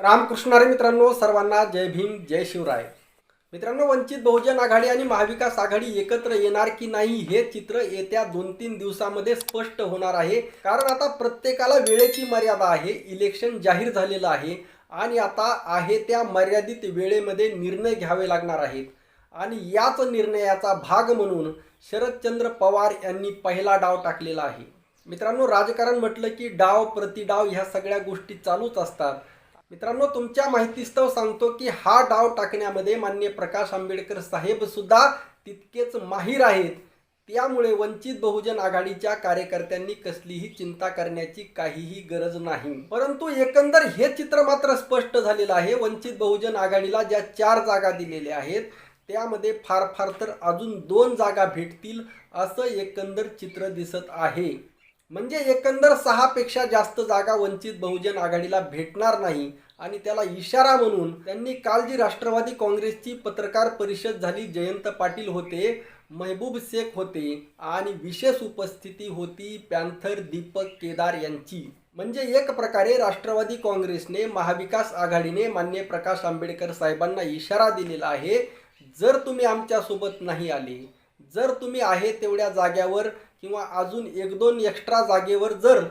रामकृष्णारे मित्रांनो सर्वांना जय भीम जय शिवराय. मित्रांनो वंचित बहुजन आघाडी आणि महाविकास आघाडी एकत्र येणार की नाही हे चित्र येत्या दोन तीन दिवसामध्ये स्पष्ट होणार आहे. कारण आता प्रत्येकाला वेळेची मर्यादा आहे इलेक्शन जाहीर झालेलं आहे आणि आता आहे त्या मर्यादित वेळेमध्ये निर्णय घ्यावे लागणार आहेत. आणि याच निर्णयाचा भाग म्हणून शरदचंद्र पवार यांनी पहिला डाव टाकलेला आहे. मित्रांनो राजकारण म्हटलं की डाव प्रतिडाव ह्या सगळ्या गोष्टी चालूच असतात. मित्रांनो तुमच्या माहितीस्तव सांगतो की हा डाव टाकण्यामध्ये मान्य प्रकाश आंबेडकर साहेब सुद्धा तितकेच माहीर आहेत. त्यामुळे वंचित बहुजन आघाडीच्या कार्यकर्त्यांनी कसलीही चिंता करण्याची काहीही गरज नाही. परंतु एकंदर हे चित्र मात्र स्पष्ट झालेलं आहे. वंचित बहुजन आघाडीला ज्या चार जागा दिलेल्या आहेत त्यामध्ये फार फार तर अजून दोन जागा भेटतील असं एकंदर चित्र दिसत आहे. म्हणजे एकंदर सहापेक्षा जास्त जागा वंचित बहुजन आघाडीला भेटणार नाही. आणि त्याला इशारा म्हणून त्यांनी काल जी राष्ट्रवादी काँग्रेसची पत्रकार परिषद झाली जयंत पाटील होते महबूब शेख होते आणि विशेष उपस्थिती होती पॅन्थर दीपक केदार यांची. म्हणजे एक प्रकारे राष्ट्रवादी काँग्रेसने महाविकास आघाडीने मान्य प्रकाश आंबेडकर साहेबांना इशारा दिलेला आहे जर तुम्ही आमच्यासोबत नाही आले जर तुम्ही आहे तेवढ्या जाग्यावर किंवा अजून एक दोन एक्स्ट्रा जागेवर जर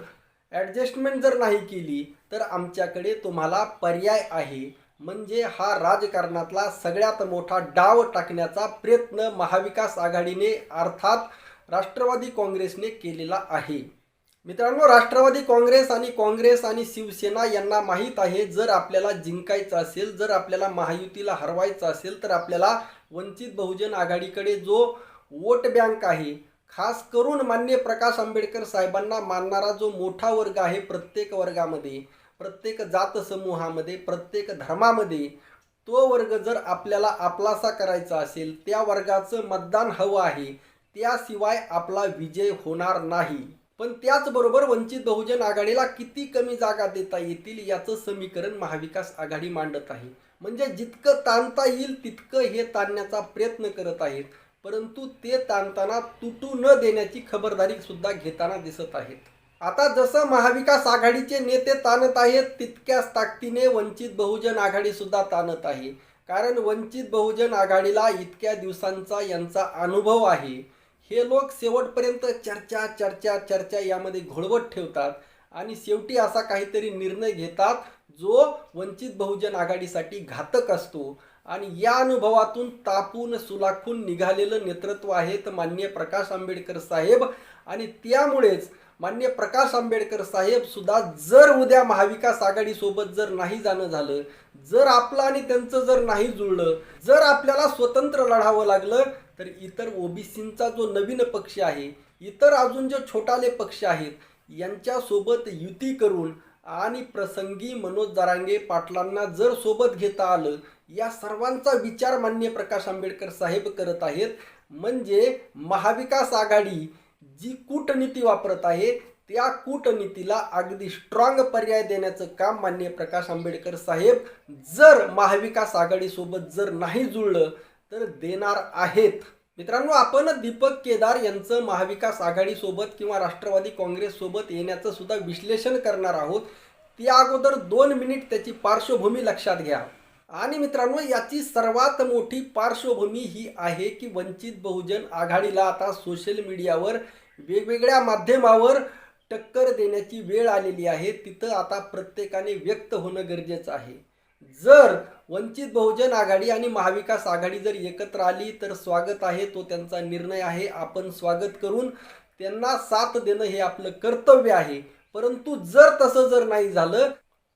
ॲडजस्टमेंट जर नाही केली तर आमच्याकडे तुम्हाला पर्याय आहे. म्हणजे हा राजकारणातला सगळ्यात मोठा डाव टाकण्याचा प्रयत्न महाविकास आघाडीने अर्थात राष्ट्रवादी काँग्रेसने केलेला आहे. मित्रांनो राष्ट्रवादी काँग्रेस आणि काँग्रेस आणि शिवसेना यांना माहीत आहे जर आपल्याला जिंकायचं असेल जर आपल्याला महायुतीला हरवायचं असेल तर आपल्याला वंचित बहुजन आघाडीकडे जो वोट बँक आहे खास करून मान्य प्रकाश आंबेडकर साहेबांना मानणारा जो मोठा वर्ग आहे प्रत्येक वर्गामध्ये प्रत्येक जात समूहामध्ये प्रत्येक धर्मामध्ये तो वर्ग जर आपल्याला आपलासा करायचा असेल त्या वर्गाचं मतदान हवं आहे त्याशिवाय आपला विजय होणार नाही. पण त्याचबरोबर वंचित बहुजन आघाडीला किती कमी जागा देता येतील याचं समीकरण महाविकास आघाडी मांडत आहे. म्हणजे जितकं ताणता येईल तितकं हे ताणण्याचा प्रयत्न करत आहेत. परंतु ते ताणताना तुटू न देण्याची खबरदारी सुद्धा घेताना दिसत आहेत. आता जसं महाविकास आघाडीचे नेते ताणत आहेत तितक्याच ताकदीने वंचित बहुजन आघाडी सुद्धा ताणत आहे. कारण वंचित बहुजन आघाडीला इतक्या दिवसांचा यांचा अनुभव आहे. हे लोक शेवटपर्यंत चर्चा चर्चा चर्चा यामध्ये घोळवट ठेवतात आणि शेवटी असा काहीतरी निर्णय घेतात जो वंचित बहुजन आघाडीसाठी घातक असतो. आणि या अनुभवातून तापून सुलाखून निघालेलं नेतृत्व आहे तर मान्य प्रकाश आंबेडकर साहेब. आणि त्यामुळेच मान्य प्रकाश आंबेडकर साहेब सुद्धा जर उद्या महाविकास आघाडीसोबत जर नाही जाणं झालं जर आपलं आणि त्यांचं जर नाही जुळलं जर आपल्याला स्वतंत्र लढावं लागलं तर इतर ओबीसींचा जो नवीन पक्ष आहे इतर अजून जे छोटाले पक्ष आहेत यांच्यासोबत युती करून आणि प्रसंगी मनोज जरांगे पाटलांना जर सोबत घेता आलं या सर्वांचा विचार मान्य प्रकाश आंबेडकर साहेब करत आहेत. म्हणजे महाविकास आघाडी जी कूटनीती वापरत आहे त्या कूटनीतीला अगदी स्ट्रॉंग पर्याय देण्याचं काम मान्य प्रकाश आंबेडकर साहेब जर महाविकास आघाडीसोबत जर नाही जुळलं तर देणार आहेत. मित्रांनो आपण दीपक केदार यांचं महाविकास आघाडीसोबत किंवा राष्ट्रवादी काँग्रेससोबत येण्याचं सुद्धा विश्लेषण करणार आहोत. त्या अगोदर दोन मिनिट त्याची पार्श्वभूमी लक्षात घ्या. आणि मित्रांनो याची सर्वात मोठी पार्श्वभूमी ही आहे की वंचित बहुजन आघाडीला आता सोशल मीडियावर वेगवेगळ्या माध्यमावर टक्कर देण्याची वेळ आलेली आहे. तिथं आता प्रत्येकाने व्यक्त होणं गरजेचं आहे. जर वंचित बहुजन आघाडी आणि महाविकास आघाडी जर एकत्र आली तर स्वागत आहे तो त्यांचा निर्णय आहे. आपण स्वागत करून त्यांना साथ देणं हे आपलं कर्तव्य आहे. परंतु जर तसं जर नाही झालं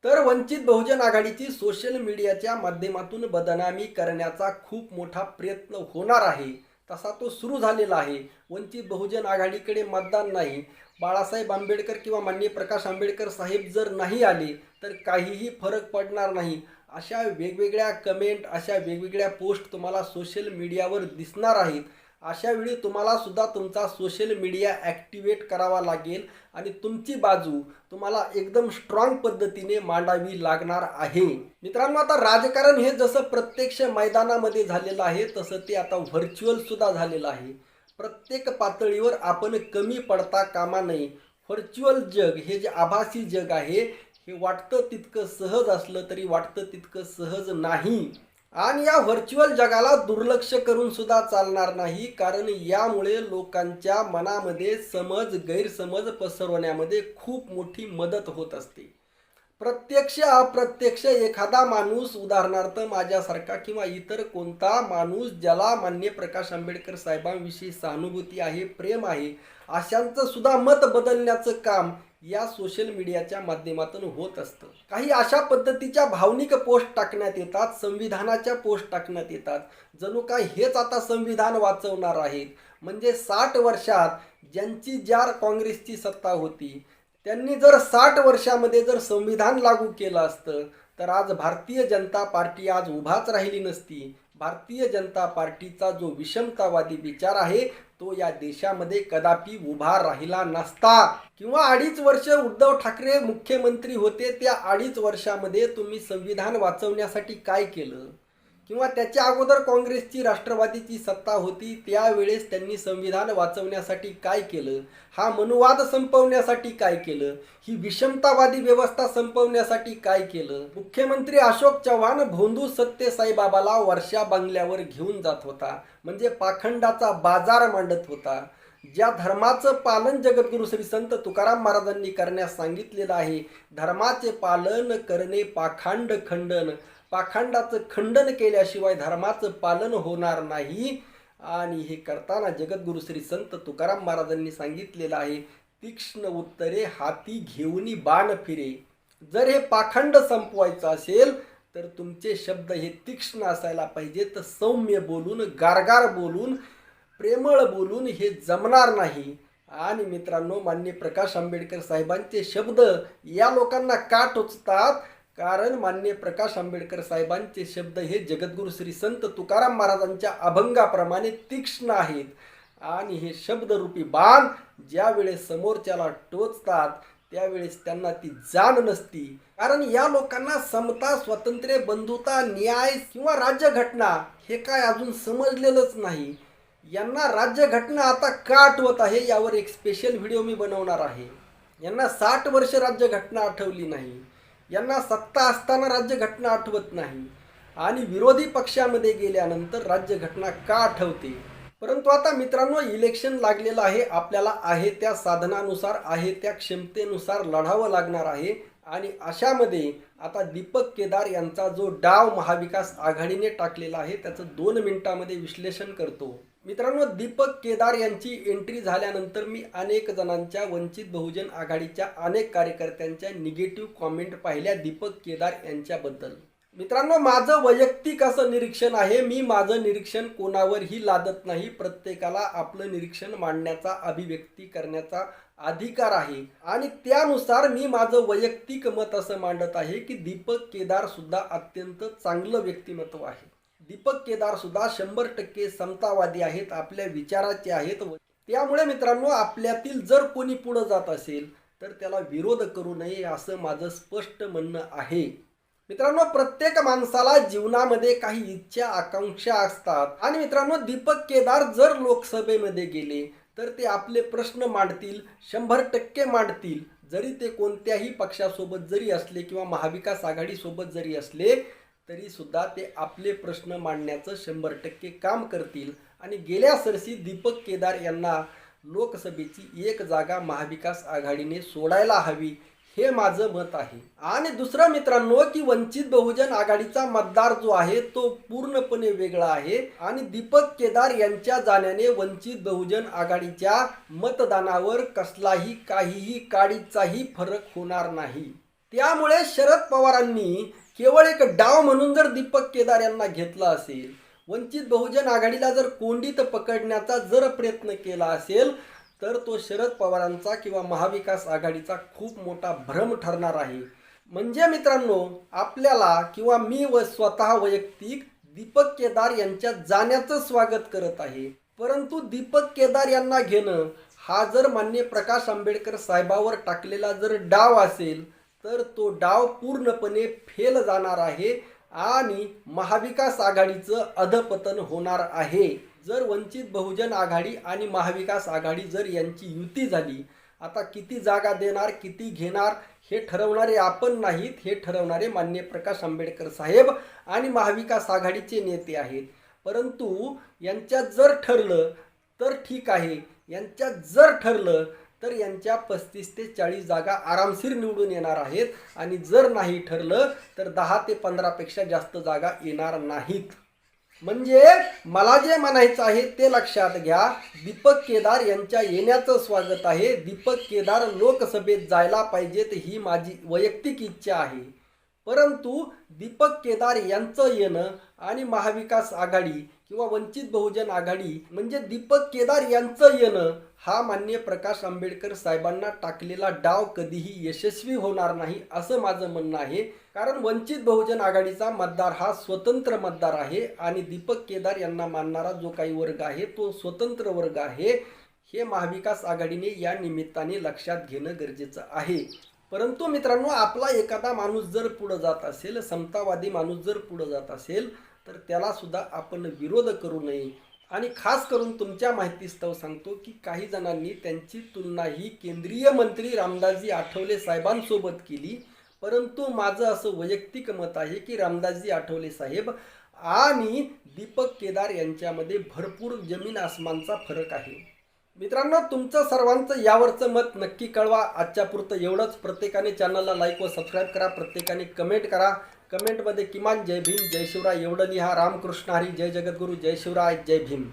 तर वंचित बहुजन आघाडीची सोशल मीडियाच्या माध्यमातून बदनामी करण्याचा खूप मोठा प्रयत्न होणार आहे. तसा तो सुरू झालेला आहे. वंचित बहुजन आघाडीकडे मतदान नाही. बाळासाहेब आंबेडकर किंवा माननीय प्रकाश आंबेडकर साहेब जर नाही आले तर काहीही फरक पडणार नाही. अशा वेगवेगळ्या कमेंट अशा वेगवेगळ्या पोस्ट तुम्हाला सोशल मीडियावर दिसणार आहेत. अशा वेळी तुम्हाला सुद्धा तुमचा सोशल मीडिया ॲक्टिवेट करावा लागेल आणि तुमची बाजू तुम्हाला एकदम स्ट्रॉंग पद्धतीने मांडावी लागणार आहे. मित्रांनो आता राजकारण हे जसं प्रत्यक्ष मैदानामध्ये झालेलं आहे तसं ते आता व्हर्च्युअल सुद्धा झालेलं आहे. प्रत्येक पातळीवर आपण कमी पडता कामा नये. व्हर्च्युअल जग हे जे आभासी जग आहे हे वाटतं तितकं सहज असलं तरी वाटतं तितकं सहज नाही. आणि या व्हर्च्युअल जगाला दुर्लक्ष करून सुद्धा चालणार नाही कारण यामुळे लोकांच्या मनामध्ये समज गैरसमज पसरवण्यामध्ये खूप मोठी मदत होत असते. प्रत्यक्ष अप्रत्यक्ष एखादा माणूस उदाहरणार्थ माझ्यासारखा किंवा इतर कोणता माणूस ज्याला मान्य प्रकाश आंबेडकर साहेबांविषयी सहानुभूती आहे प्रेम आहे अशांचं सुद्धा मत बदलण्याचं काम या सोशल मीडियाच्या माध्यमातून होत असतं. काही अशा पद्धतीच्या भावनिक पोस्ट टाकण्यात येतात संविधानाच्या पोस्ट टाकण्यात येतात. जणू काय हेच आता संविधान वाचवणार आहेत. म्हणजे साठ वर्षात ज्यांची ज्या काँग्रेसची सत्ता होती त्यांनी जर साठ वर्षामध्ये जर संविधान लागू केलं असतं तर आज भारतीय जनता पार्टी आज उभाच राहिली नसती. भारतीय जनता पार्टीचा जो विषमतावादी विचार आहे तो या देशामध्ये कदापि उभा राहिला नसता. किंवा अडीच वर्ष उद्धव ठाकरे मुख्यमंत्री होते त्या अडीच वर्षामध्ये तुम्ही संविधान वाचवण्यासाठी काय केलं? किंवा त्याच्या अगोदर काँग्रेसची राष्ट्रवादीची सत्ता होती त्यावेळेस त्यांनी संविधान वाचवण्यासाठी काय केलं? हा मनुवाद संपवण्यासाठी काय केलं? ही विषमतावादी व्यवस्था संपवण्यासाठी काय केलं? मुख्यमंत्री अशोक चव्हाण भोंदू सत्य साईबाबाला वर्षा बंगल्यावर घेऊन जात होता म्हणजे पाखंडाचा बाजार मांडत होता. ज्या धर्माचं पालन जगद्गुरु श्री संत तुकाराम महाराजांनी करण्यास सांगितलेलं आहे धर्माचे पालन करणे पाखांड खंडन. पाखंडाचं खंडन केल्याशिवाय धर्माचं पालन होणार नाही. आणि हे करताना जगद्गुरु श्री संत तुकाराम महाराजांनी सांगितलेलं आहे तीक्ष्ण उत्तरे हाती घेऊनी बाण फिरे. जर हे पाखंड संपवायचं असेल तर तुमचे शब्द हे तीक्ष्ण असायला पाहिजेत. सौम्य बोलून गारगार बोलून प्रेमळ बोलून हे जमणार नाही. आणि मित्रांनो मान्य प्रकाश आंबेडकर साहेबांचे शब्द या लोकांना का टोचतात? कारण मान्य प्रकाश आंबेडकर साहेबांचे शब्द हे जगद्गुरु श्री संत तुकाराम महाराजांच्या अभंगाप्रमाणे तीक्ष्ण आहेत. आणि हे शब्दरूपी बाण ज्या वेळेस समोरच्याला टोचतात त्यावेळेस त्यांना ती जाण नसती. कारण या लोकांना समता स्वातंत्र्य बंधुता न्याय किंवा राज्यघटना हे काय अजून समजलेलंच नाही. यांना राज्यघटना आता का आठवत आहे यावर एक स्पेशल व्हिडिओ मी बनवणार आहे. यांना साठ वर्ष राज्यघटना आठवली नाही. यांना सत्ता असताना राज्यघटना आठवत नाही. आणि विरोधी पक्षामध्ये गेल्यानंतर राज्यघटना का आठवते? परंतु आता मित्रांनो इलेक्शन लागलेलं आहे आपल्याला आहे त्या साधनानुसार आहे त्या क्षमतेनुसार लढावं लागणार आहे. आणि अशामध्ये आता दीपक केदार यांचा जो डाव महाविकास आघाडीने टाकलेला आहे त्याचं दोन मिनिटामध्ये विश्लेषण करतो. मित्रांनो दीपक केदार यांची एंट्री झाल्यानंतर मी अनेक जणांच्या वंचित बहुजन आघाडीच्या अनेक कार्यकर्त्यांच्या निगेटिव्ह कॉमेंट पाहिल्या दीपक केदार यांच्याबद्दल. मित्रांनो माझं वैयक्तिक असं निरीक्षण आहे. मी माझं निरीक्षण कोणावरही लादत नाही. प्रत्येकाला आपलं निरीक्षण मांडण्याचा अभिव्यक्ती करण्याचा अधिकार आहे. आणि त्यानुसार मी माझं वैयक्तिक मत असं मांडत आहे की दीपक केदार सुद्धा अत्यंत चांगलं व्यक्तिमत्व आहे. दीपक केदार सुद्धा शंभर टक्के समतावादी आहेत आपल्या विचाराचे आहेत. त्यामुळे मित्रांनो आपल्यातील जर कोणी पुढं जात असेल तर त्याला विरोध करू नये असं माझं स्पष्ट म्हणणं आहे. मित्रांनो प्रत्येक माणसाला जीवनामध्ये काही इच्छा आकांक्षा असतात. आणि मित्रांनो दीपक केदार जर लोकसभेमध्ये गेले तर ते आपले प्रश्न मांडतील शंभर टक्के मांडतील. जरी ते कोणत्याही पक्षासोबत जरी असले किंवा महाविकास आघाडीसोबत जरी असले तरी सुद्धा ते आपले प्रश्न मांडण्याचं शंभर टक्के काम करतील. आणि गेल्या सरसी दीपक केदार यांना लोकसभेची एक जागा महाविकास आघाडीने सोडायला हवी हे माझं मत आहे. आणि दुसरं मित्रांनो की वंचित बहुजन आघाडीचा मतदार जो आहे तो पूर्णपणे वेगळा आहे. आणि दीपक केदार यांच्या जाण्याने वंचित बहुजन आघाडीच्या मतदानावर कसलाही काहीही काडीचाही फरक होणार नाही. त्यामुळे शरद पवारांनी केवळ एक डाव म्हणून जर दीपक केदार यांना घेतला असेल वंचित बहुजन आघाडीला जर कोंडीत पकडण्याचा जर प्रयत्न केला असेल तर तो शरद पवारांचा किंवा महाविकास आघाडीचा खूप मोठा भ्रम ठरणार आहे. म्हणजे मित्रांनो आपल्याला किंवा मी व स्वतः वैयक्तिक दीपक केदार यांच्या जाण्याचं स्वागत करत आहे. परंतु दीपक केदार यांना घेणं हा जर मान्य प्रकाश आंबेडकर साहेबावर टाकलेला जर डाव असेल तर तो डाव पूर्णपणे फेल जाणार आहे आणि महाविकास आघाडीचं अधपतन होणार आहे. जर वंचित बहुजन आघाडी आणि महाविकास आघाडी जर यांची युती झाली आता किती जागा देणार किती घेणार हे ठरवणारे आपण नाहीत हे ठरवणारे मान्य प्रकाश आंबेडकर साहेब आणि महाविकास आघाडीचे नेते आहेत. परंतु यांच्यात जर ठरलं तर ठीक आहे. यांच्यात जर ठरलं तर यांच्या पस्तीस ते चाळीस जागा आरामशीर निवडून येणार आहेत. आणि जर नाही ठरलं तर दहा ते पंधरापेक्षा जास्त जागा येणार नाहीत. म्हणजे मला जे म्हणायचं आहे ते लक्षात घ्या. दीपक केदार यांच्या येण्याचं स्वागत आहे. दीपक केदार लोकसभेत जायला पाहिजेत ही माझी वैयक्तिक इच्छा आहे. परंतु दीपक केदार यांचं येणं आणि महाविकास आघाडी किंवा वंचित बहुजन आघाडी म्हणजे दीपक केदार यांचं येणं हा मान्य प्रकाश आंबेडकर साहेबांना टाकलेला डाव कधीही यशस्वी होणार नाही असं माझं म्हणणं आहे. कारण वंचित बहुजन आघाडीचा मतदार हा स्वतंत्र मतदार आहे आणि दीपक केदार यांना मानणारा जो काही वर्ग आहे तो स्वतंत्र वर्ग आहे. हे महाविकास आघाडीने या निमित्ताने लक्षात घेणं गरजेचं आहे. परंतु मित्रांनो आपला एखादा माणूस जर पुढं जात असेल समतावादी माणूस जर पुढं जात असेल तर त्याला सुद्धा आपण विरोध करू नये. आणि खास करून तुमच्या माहितीस्तव सांगतो की काही जणांनी त्यांची तुलना ही केंद्रीय मंत्री रामदासजी आठवले साहेबांसोबत केली. परंतु माझं असं वैयक्तिक मत आहे की रामदासजी आठवले साहेब आणि दीपक केदार यांच्यामध्ये भरपूर जमीन आसमानचा फरक आहे. मित्रांनो तुमचं सर्वांचं यावरचं मत नक्की कळवा. आजच्या पुरतं एवढंच. प्रत्येकाने चॅनलला लाईक व सबस्क्राईब करा. प्रत्येकाने कमेंट करा. कमेंटमध्ये किमान जय भीम जय शिवराय. एवढं लिहा. रामकृष्ण हरी. जय जगद्गुरू. जय शिवराय. जय भीम.